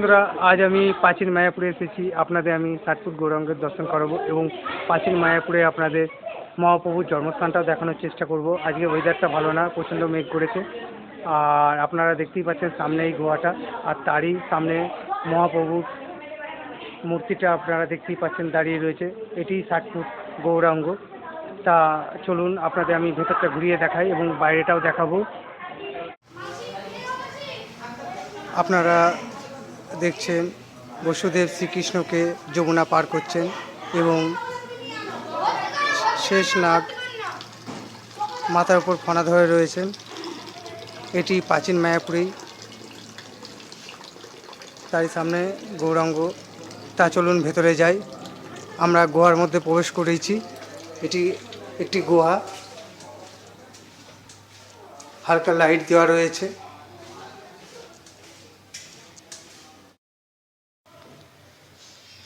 বন্ধুরা, আজ আমি প্রাচীন মায়াপুরে এসেছি। আপনাদের আমি ষাটফুট গৌরাঙ্গের দর্শন করাবো এবং প্রাচীন মায়াপুরে আপনাদের মহাপ্রভুর জন্মস্থানটাও দেখানোর চেষ্টা করব। আজকে ওয়েদারটা ভালো না, প্রচণ্ড মেঘ করেছে। আর আপনারা দেখতেই পাচ্ছেন সামনে এই গোয়াটা, আর তারই সামনে মহাপ্রভুর মূর্তিটা আপনারা দেখতেই পাচ্ছেন দাঁড়িয়ে রয়েছে। এটি ষাট ফুট গৌরাঙ্গ। তা চলুন, আপনাদের আমি ভেতরটা ঘুরিয়ে দেখাই এবং বাইরেটাও দেখাবো। আপনারা দেখছেন, বসুদেব শ্রীকৃষ্ণকে যমুনা পার করছেন এবং শেষ নাগ মাথার উপর ফনা ধরে রয়েছেন। এটি প্রাচীন মায়াপুরেই। তারই সামনে গৌরাঙ্গ, তা চলুন ভেতরে যাই। আমরা গোয়ার মধ্যে প্রবেশ করেছি। এটি একটি গুহা। হালকা লাইট দেওয়া রয়েছে।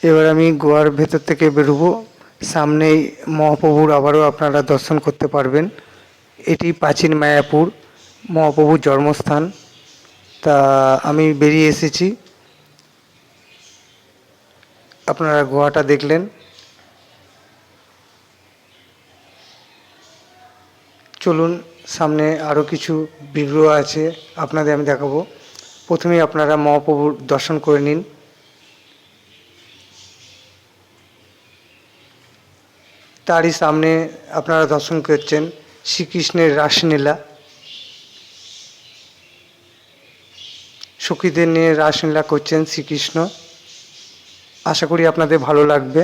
এবার আমি গোয়ার ভেতর থেকে বেরোবো। সামনেই মহাপ্রভুর আবারও আপনারা দর্শন করতে পারবেন। এটি প্রাচীন মায়াপুর, মহাপ্রভুর জন্মস্থান। তা আমি বেরিয়ে এসেছি। আপনারা গোয়াটা দেখলেন। চলুন, সামনে আরও কিছু বিগ্রহ আছে, আপনাদের আমি দেখাবো। প্রথমেই আপনারা মহাপ্রভুর দর্শন করে নিন। তারই সামনে আপনারা দর্শন করছেন শ্রীকৃষ্ণের রাসলীলা। সখীদের নিয়ে রাসলীলা করছেন শ্রীকৃষ্ণ। আশা করি আপনাদের ভালো লাগবে।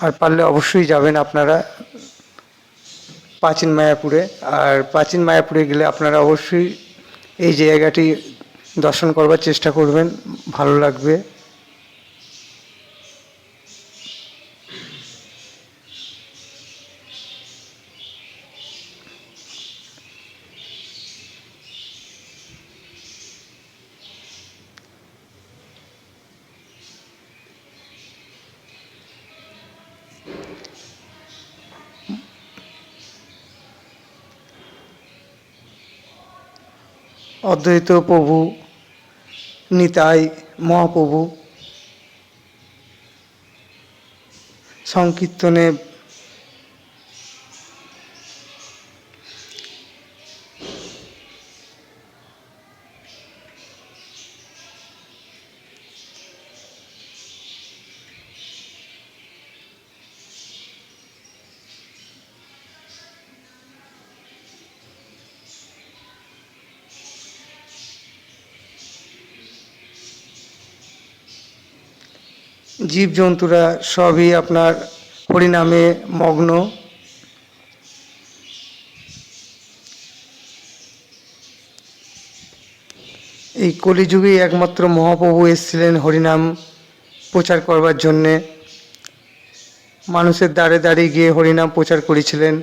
আর পারলে অবশ্যই যাবেন আপনারা প্রাচীন মায়াপুরে। আর প্রাচীন মায়াপুরে গেলে আপনারা অবশ্যই এই জায়গাটি দর্শন করবার চেষ্টা করবেন। ভালো লাগবে। অদ্বৈত প্রভু নিতাই মহাপ্রভু। সংকীর্তনে জীবজন্তুরা সবই আপনার হরিনামে মগ্ন। এই কলিযুগেই একমাত্র মহাপ্রভু এসেছিলেন হরিনাম প্রচার করবার জন্যে। মানুষের দ্বারে দ্বারে গিয়ে হরিনাম প্রচার করেছিলেন।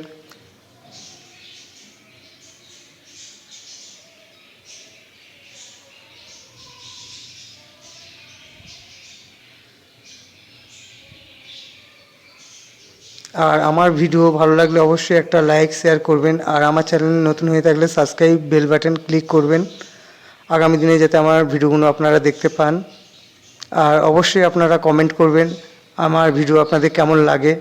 আর আমার ভিডিও ভালো লাগলে অবশ্যই একটা লাইক শেয়ার করবেন। আর আমার চ্যানেল নতুন হয়ে থাকলে সাবস্ক্রাইব বেল বাটন ক্লিক করবেন। আগামী দিনে যাতে আমার ভিডিওগুলো আপনারা দেখতে পান। আর অবশ্যই আপনারা কমেন্ট করবেন, আমার ভিডিও আপনাদের কেমন লাগে।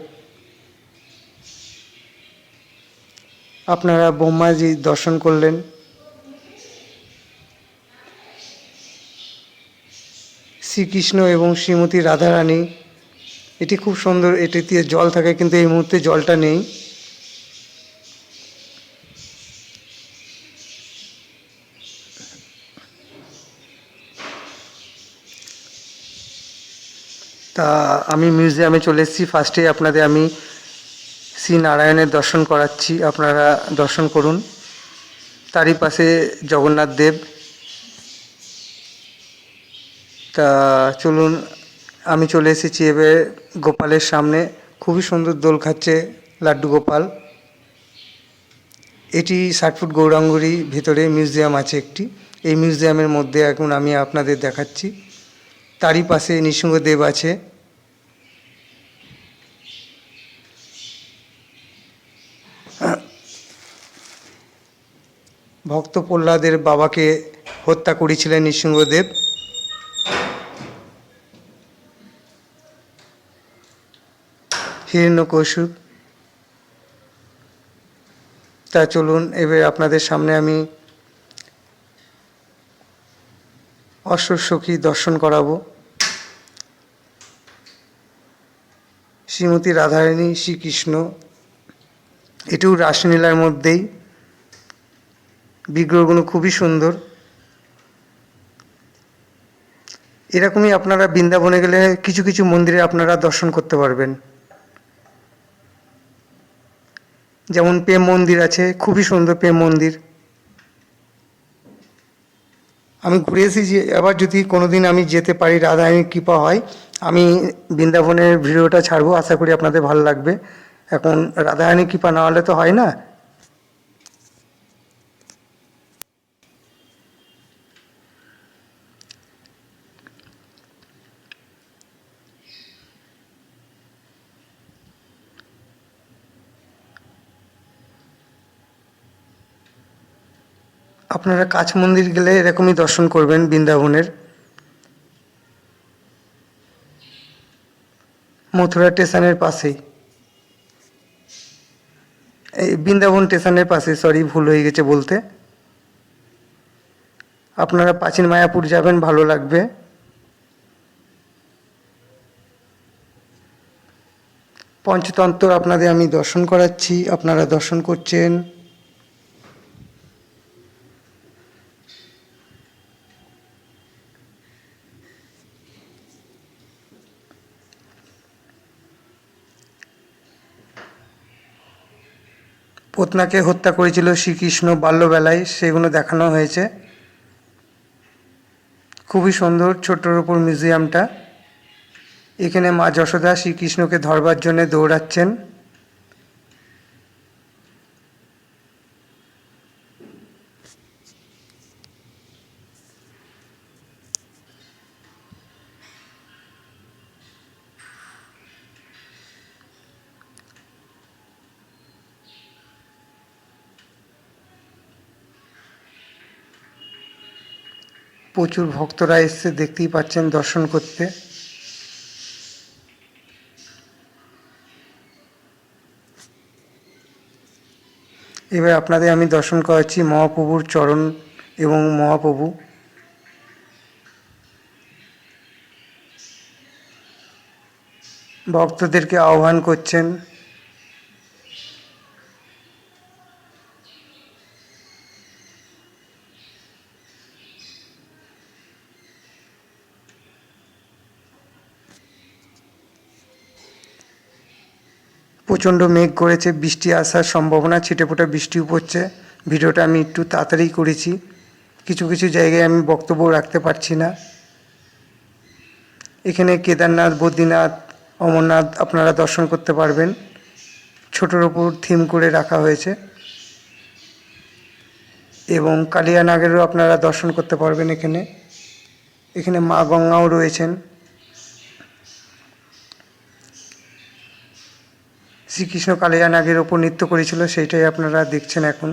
আপনারা ব্রহ্মাজি দর্শন করলেন। শ্রীকৃষ্ণ এবং শ্রীমতী রাধারানী এটি খুব সুন্দর এটিতে জল থাকে কিন্তু এই মুহূর্তে জলটা নেই। তা আমি মিউজিয়ামে চলে এসেছি। ফার্স্টে আপনাদের আমি শ্রী নারায়ণের দর্শন করাচ্ছি। আপনারা দর্শন করুন। তারই পাশে জগন্নাথ দেব। তা চলুন আমি চলে এসেছি এবার গোপালের সামনে। খুবই সুন্দর দোল খাচ্ছে লাড্ডু গোপাল। এটি ষাট ফুট গৌরাঙ্গুরি ভিতরে মিউজিয়াম আছে একটি। এই মিউজিয়ামের মধ্যে এখন আমি আপনাদের দেখাচ্ছি। তারই পাশে নৃসিংহদেব আছে। ভক্ত প্রহ্লাদের বাবাকে হত্যা করেছিলেন নৃসিংহদেব। হিরণ্যকৌশুক তা চলুন, এবার আপনাদের সামনে আমি অশ্বসখী দর্শন করাবো। শ্রীমতী রাধারানী শ্রীকৃষ্ণ এটিও রাসলীলার মধ্যেই। বিগ্রহগুলো খুবই সুন্দর। এরকমই আপনারা বৃন্দাবনে গেলে কিছু কিছু মন্দিরে আপনারা দর্শন করতে পারবেন। যেমন প্রেম মন্দির আছে, খুবই সুন্দর প্রেম মন্দির। আমি ঘুরে এসেছি, এবার যদি কোনোদিন আমি যেতে পারি, রাধারানীর কৃপা হয়, আমি বৃন্দাবনের ভিডিওটা ছাড়বো, আশা করি আপনাদের ভালো লাগবে। এখন রাধারানীর কৃপা না হলে তো হয় না। আপনারা কাছ মন্দির গেলে এরকমই দর্শন করবেন বৃন্দাবনের। মথুরা স্টেশনের পাশেই। এই বৃন্দাবন স্টেশনের পাশে সরি ভুল হয়ে গেছে বলতে। আপনারা প্রাচীন মায়াপুর যাবেন, ভালো লাগবে। পঞ্চতন্ত্র আপনাদের আমি দর্শন করাচ্ছি, আপনারা দর্শন করছেন। পত্নাকে হত্যা করেছিল শ্রীকৃষ্ণ বাল্যবেলায়, সেগুলো দেখানো হয়েছে। খুবই সুন্দর ছোট্টর ওপর মিউজিয়ামটা। এখানে মা যশোদা শ্রীকৃষ্ণকে ধরবার জন্যে দৌড়াচ্ছেন। প্রচুর ভক্তরা এসছে দেখতেই পাচ্ছেন দর্শন করতে। এবার আপনাদের আমি দর্শন করাচ্ছি মহাপ্রভুর চরণ এবং মহাপ্রভু। ভক্তদেরকে আহ্বান করছেন। প্রচণ্ড মেঘ করেছে, বৃষ্টি আসার সম্ভাবনা, ছিটেফোঁটা বৃষ্টিও পড়ছে। ভিডিওটা আমি একটু তাড়াতাড়ি করেছি। কিছু কিছু জায়গায় আমি বক্তব্য রাখতে পারছি না। এখানে কেদারনাথ, বদ্রীনাথ, অমরনাথ আপনারা দর্শন করতে পারবেন। ছোটোর ওপর থিম করে রাখা হয়েছে। এবং কালিয়ানাগেরও আপনারা দর্শন করতে পারবেন এখানে। এখানে মা গঙ্গাও রয়েছেন। শ্রীকৃষ্ণ কালিয়া নাগের ওপর নৃত্য করেছিল সেইটাই আপনারা দেখছেন এখন।